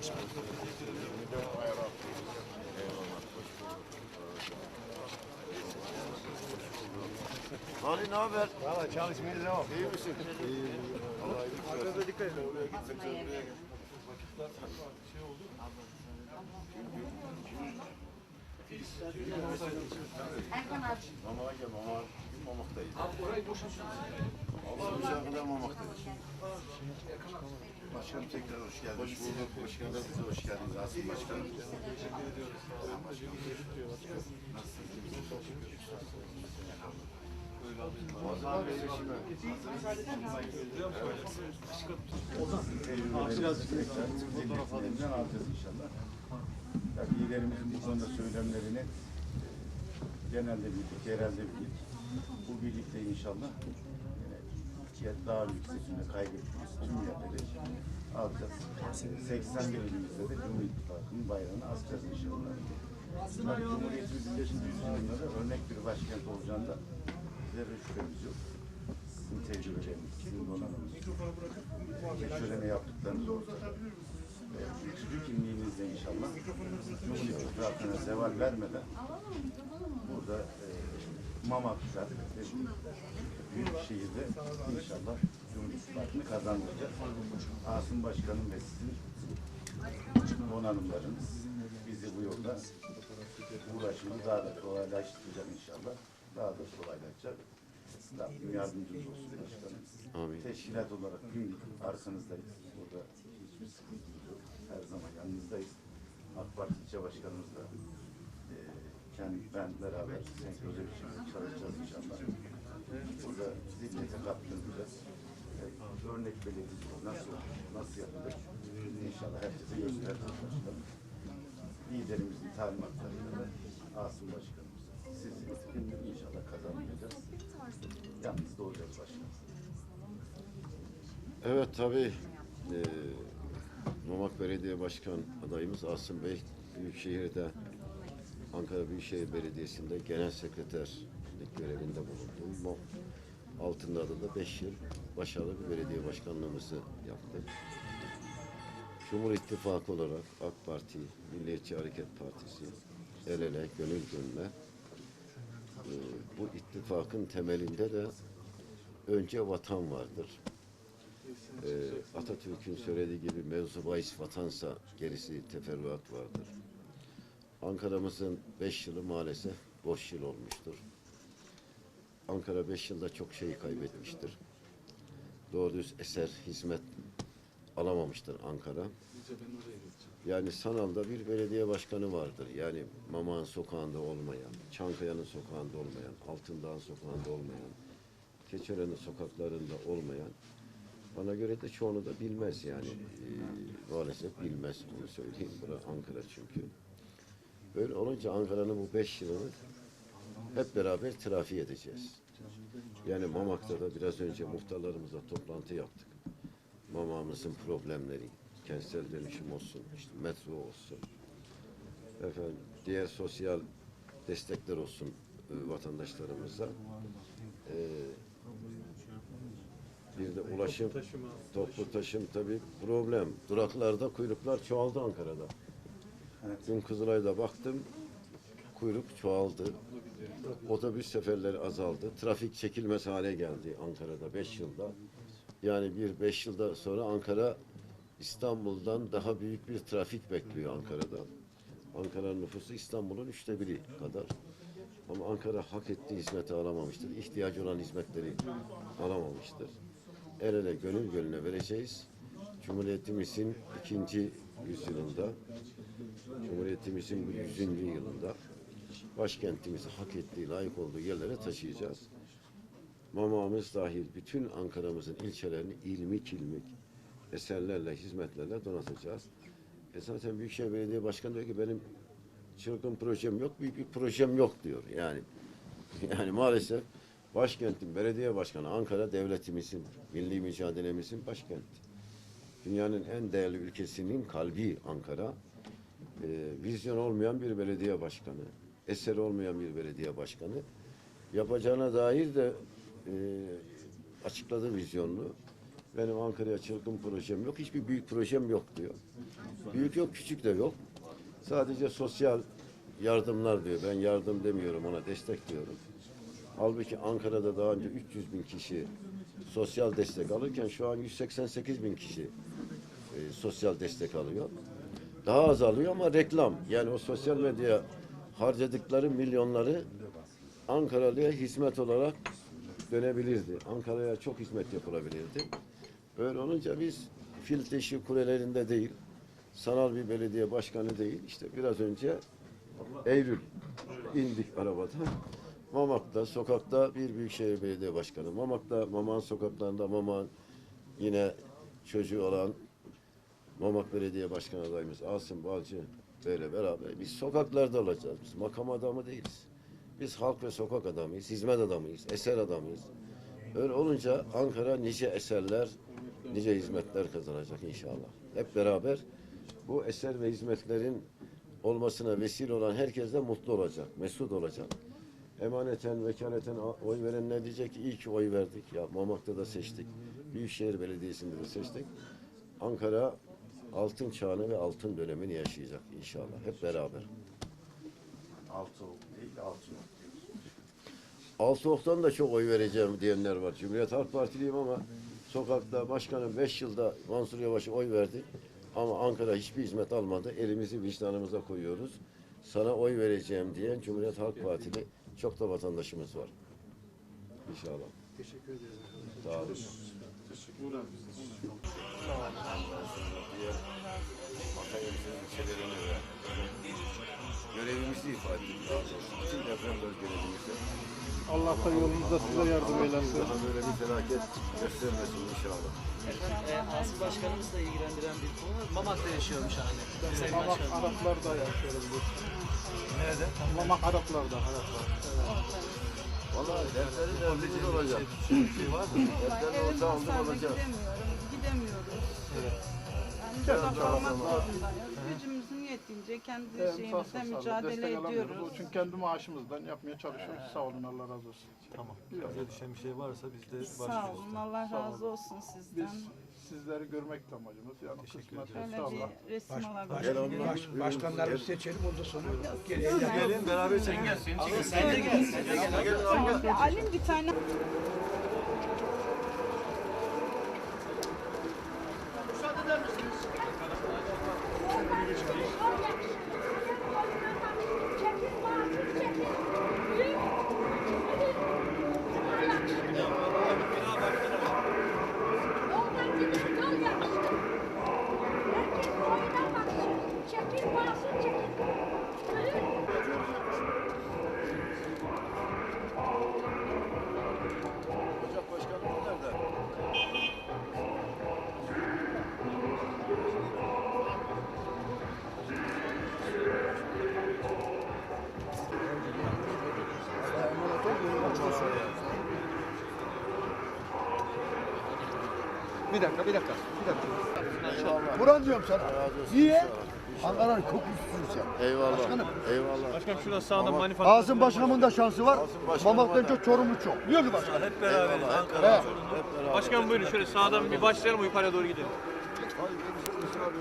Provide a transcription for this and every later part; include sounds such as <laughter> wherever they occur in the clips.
işte. Ali ne haber? Valla çalışmaya devam. İyi misin? İyi. Vallahi iyi. Arkada dikkat edin. Oraya gittik, sen buraya gel. Erkan abi. Mamaya gel, mama. Bugün mamaktayız. Abi orayı boşaltın. Allah bize kadar mamaktayız. Başkanım tekrar hoş geldiniz. Hoş bulduk. Hoş geldiniz. Size hoş geldiniz. Asım Başkanım. Teşekkür ediyoruz. İnşallah. Tabii liderimizin bu konuda söylemlerini genelde bildik, yerelde bildik. Bu birlikte inşallah yine daha büyük seçimde kaybettiğimiz tüm yerleri alacağız. 81 ilimizde de Cumhur İttifakı'nın bayrağını asacağız inşallah. Tabii Cumhuriyetimizin 5. yüzyılında da örnek bir başkent olacağında bizlere şüphemiz yok. Sizin tecrübeleriniz, sizin donanımınız, geçölene yaptıklarınız ortada. Ülkücü kimliğinizle inşallah Cumhur İttifakı'na zeval vermeden burada e, Mamak'ta ve büyük şehirde inşallah Cumhur İttifakı'nı kazandıracağız. Asım Başkanım ve sizin donanımlarınız bizi bu yolda uğraşımızı daha da kolaylaştıracak inşallah. Daha da kolaylaşacak. Rabbim yardımcınız olsun başkanım. Amin. Teşkilat olarak tüm arkanızdayız. Burada hiçbir sıkıntımız yok. Her zaman yanınızdayız. AK Parti ilçe başkanımızla e, kendi ben beraber senkronize bir şekilde çalışacağız inşallah. Burada zihniyete kaptıracağız. E, örnek belediye nasıl nasıl yapılır inşallah herkese göstereceğiz başkanım. Liderimizin talimatlarıyla da Asım Başkanımız sizi inşallah kazanmayacağız. Yalnız da olacağız başkanım. Evet tabii. Eee Mamak Belediye Başkan adayımız Asım Bey Büyükşehir'de Ankara Büyükşehir Belediyesi'nde genel sekreterlik görevinde bulundu. Mo- Altında da 5 yıl başarılı bir belediye başkanlığımızı yaptı. Cumhur İttifakı olarak AK Parti, Milliyetçi Hareket Partisi, el ele, gönül gönüle eee, bu ittifakın temelinde de önce vatan vardır. Ee, Atatürk'ün söylediği gibi mevzu bahis vatansa gerisi teferruat vardır. Ankara'mızın beş yılı maalesef boş yıl olmuştur. Ankara beş yılda çok şey kaybetmiştir. Doğru düz eser, hizmet alamamıştır Ankara. Yani Sanal'da bir belediye başkanı vardır. Yani Mamak'ın sokağında olmayan, Çankaya'nın sokağında olmayan, Altındağ'ın sokağında olmayan, Keçören'in sokaklarında olmayan bana göre de çoğunu da bilmez yani. Ee, maalesef bilmez onu söyleyeyim. Bura Ankara çünkü. Böyle olunca Ankara'nın bu beş yılını hep beraber telafi edeceğiz. Yani Mamak'ta da biraz önce muhtarlarımızla toplantı yaptık. Mamak'ımızın problemleri, kentsel dönüşüm olsun, işte metro olsun, efendim diğer sosyal destekler olsun e, vatandaşlarımıza. Ee, bir de ulaşım, toplu taşım tabii problem. Duraklarda kuyruklar çoğaldı Ankara'da. Dün Kızılay'da baktım, kuyruk çoğaldı. Otobüs seferleri azaldı. Trafik çekilmez hale geldi Ankara'da beş yılda. Yani bir beş yılda sonra Ankara İstanbul'dan daha büyük bir trafik bekliyor Ankara'da. Ankara'nın nüfusu İstanbul'un üçte biri kadar. Ama Ankara hak ettiği hizmeti alamamıştır. İhtiyacı olan hizmetleri alamamıştır. El ele gönül gönüle vereceğiz. Cumhuriyetimizin ikinci yüzyılında, Cumhuriyetimizin bu yüzüncü yılında başkentimizi hak ettiği, layık olduğu yerlere taşıyacağız. Mamamız dahil bütün Ankara'mızın ilçelerini ilmik ilmik eserlerle, hizmetlerle donatacağız. E zaten Büyükşehir Belediye Başkanı diyor ki benim çılgın projem yok, büyük bir projem yok diyor. Yani <laughs> yani maalesef başkentin belediye başkanı Ankara devletimizin, milli mücadelemizin başkenti. Dünyanın en değerli ülkesinin kalbi Ankara. Ee, vizyon olmayan bir belediye başkanı, eser olmayan bir belediye başkanı. Yapacağına dair de e, açıkladı vizyonunu. benim Ankara'ya çılgın projem yok, hiçbir büyük projem yok diyor. Büyük yok, küçük de yok. Sadece sosyal yardımlar diyor. Ben yardım demiyorum ona, destek diyorum. Halbuki Ankara'da daha önce 300 bin kişi sosyal destek alırken şu an 188 bin kişi e, sosyal destek alıyor. Daha az alıyor ama reklam. Yani o sosyal medya harcadıkları milyonları Ankaralı'ya hizmet olarak dönebilirdi. Ankara'ya çok hizmet yapılabilirdi. Böyle olunca biz fil dişi kulelerinde değil, sanal bir belediye başkanı değil, işte biraz önce Eylül indik arabadan. Mamak'ta, sokakta bir büyükşehir belediye başkanı. Mamak'ta, Mamak'ın sokaklarında Mamak'ın yine çocuğu olan Mamak Belediye Başkanı adayımız Asım Balcı böyle beraber biz sokaklarda olacağız. Biz makam adamı değiliz. Biz halk ve sokak adamıyız, hizmet adamıyız, eser adamıyız. Öyle olunca Ankara nice eserler, nice hizmetler kazanacak inşallah. Hep beraber bu eser ve hizmetlerin olmasına vesile olan herkes de mutlu olacak, mesut olacak. Emaneten, vekaleten oy verenler diyecek ki iyi ki oy verdik. Ya Mamak'ta da seçtik. Büyükşehir Belediyesi'nde de seçtik. Ankara altın çağını ve altın dönemini yaşayacak inşallah. Hep beraber. Altı değil, altı Altıok'tan da çok oy vereceğim diyenler var. Cumhuriyet Halk Partiliyim ama sokakta başkanım 5 yılda Mansur Yavaş'a oy verdi. Ama Ankara hiçbir hizmet almadı. Elimizi vicdanımıza koyuyoruz. Sana oy vereceğim diyen Cumhuriyet Halk Partili çok da vatandaşımız var. İnşallah. Teşekkür ederim. Sağ olun. Ve görevimizi ifade ettik. Bütün deprem bölgelerimizde Allah da yolunuzda size yardım eylesin. daha böyle bir felaket göstermesin inşallah. E, Asım Başkanımız da ilgilendiren bir konu. Mamak'ta yaşıyormuş hani. Sayın Mamak Başkanım. Araplarda yaşıyorum biz. Nerede? Mamak Araplarda. Araplar. Vallahi dertleri derdimiz olacak. Şey var mı? Ortağı aldık hasarda olacak. gidemiyorum, gidemiyoruz. Yani Biraz burada kalmak zorundayız. Gücümüzün yettiğince kendi Hem şeyimizle mücadele destek alamıyoruz. ediyoruz. Çünkü kendi maaşımızdan yapmaya çalışıyoruz. Sağ olun Allah razı olsun. Tamam. Bize düşen bir şey varsa biz de Sağ başlıyoruz. olun, Allah razı olsun Biz sizden. Sizleri görmek de amacımız. Yani kısmet Şöyle inşallah. bir resim onlar. Baş, başkanlarımızı seçelim ondan sonra Gelin beraber çekin. Sen de gel. Sen de gel. Alim bir tane Bir dakika, bir dakika, bir dakika. Eyvallah. Buran diyorum sana. Niye? inşallah. Ankara'nın kokususun sen. Eyvallah. Başkanım. Eyvallah. Başkanım şurada sağda manifatura. Asım Başkanımın da şansı var. Mamak'tan çok Çorumlu çok. Biliyor musun başkanım? Hep beraberiz. Ankara. He. Hep beraber. Başkanım buyurun şöyle sağdan bir başlayalım yukarıya doğru gidelim. Bismillah.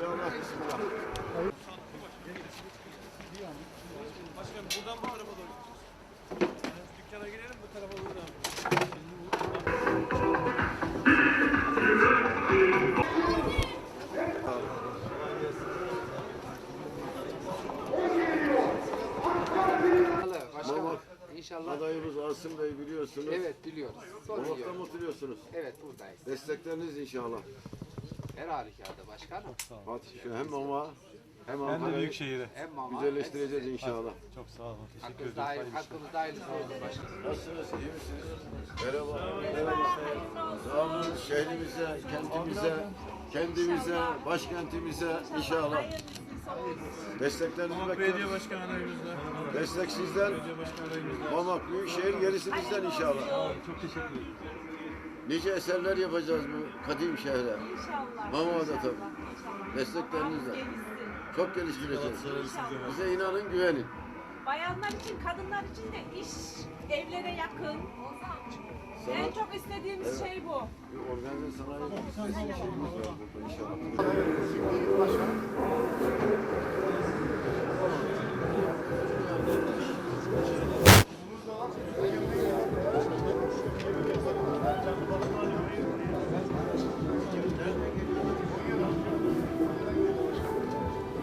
Başkanım buradan mı araba Asım Bey biliyorsunuz. Evet biliyoruz. Mamak'ta mı oturuyorsunuz? Evet buradayız. Destekleriniz inşallah. Her halükarda başkanım. Hadi şu hem Mama hem Hem de Ankara'yı büyük şehire. Hem mama güzelleştireceğiz inşallah. Çok sağ olun. Teşekkür hakkımızda, ederiz. hayır, Hayırlı işler. hakkımızda hayırlısı olsun başkanım. Nasılsınız? İyi misiniz? Merhaba. Merhaba. Sağ olun. Şehrimize, kentimize, kendimize, başkentimize inşallah. Desteklerinizi Belediye bekliyoruz. başkanı adayımız da. Destek sizden. Belediye başkanı adayımız da. Mamak Büyükşehir gerisi bizden inşallah. Çok teşekkür ederim. Nice eserler yapacağız bu kadim şehre. İnşallah. Mama'da tabii. İnşallah. Desteklerinizle. Çok geliştireceğiz. Bize inanın güvenin. Bayanlar için, kadınlar için de iş evlere yakın. Sana, en çok istediğimiz evet, şey bu. Organize sanayi şeyimiz var burada inşallah.